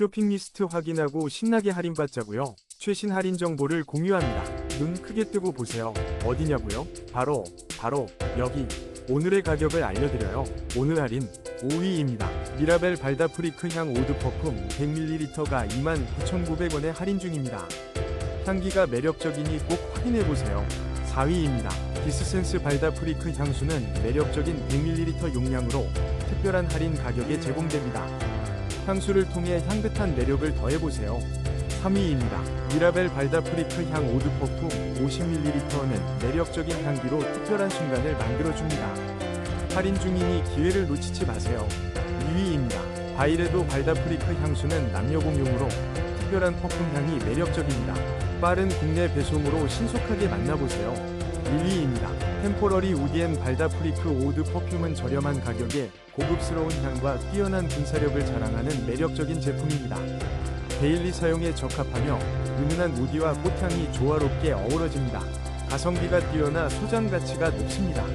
쇼핑 리스트 확인하고 신나게 할인받자고요. 최신 할인 정보를 공유합니다. 눈 크게 뜨고 보세요. 어디냐고요? 바로 바로 여기. 오늘의 가격을 알려드려요. 오늘 할인 5위입니다. 미라벨 발다 프리크 향 오드 퍼퓸 100ml가 29,900원에 할인 중입니다. 향기가 매력적이니 꼭 확인해보세요. 4위입니다. 디스센스 발다 프리크 향수는 매력적인 100ml 용량으로 특별한 할인 가격에 제공됩니다. 향수를 통해 향긋한 매력을 더해보세요. 3위입니다. 미라벨 발다프리크 향 오드 퍼퓸 50ml는 매력적인 향기로 특별한 순간을 만들어줍니다. 할인 중이니 기회를 놓치지 마세요. 2위입니다. 바이레도 발다프리크 향수는 남녀 공용으로 특별한 퍼퓸 향이 매력적입니다. 빠른 국내 배송으로 신속하게 만나보세요. 1위입니다. 템포러리 우디엔 발다프리크 오드 퍼퓸은 저렴한 가격에 고급스러운 향과 뛰어난 분사력을 자랑하는 매력적인 제품입니다. 데일리 사용에 적합하며 은은한 우디와 꽃향이 조화롭게 어우러집니다. 가성비가 뛰어나 소장 가치가 높습니다.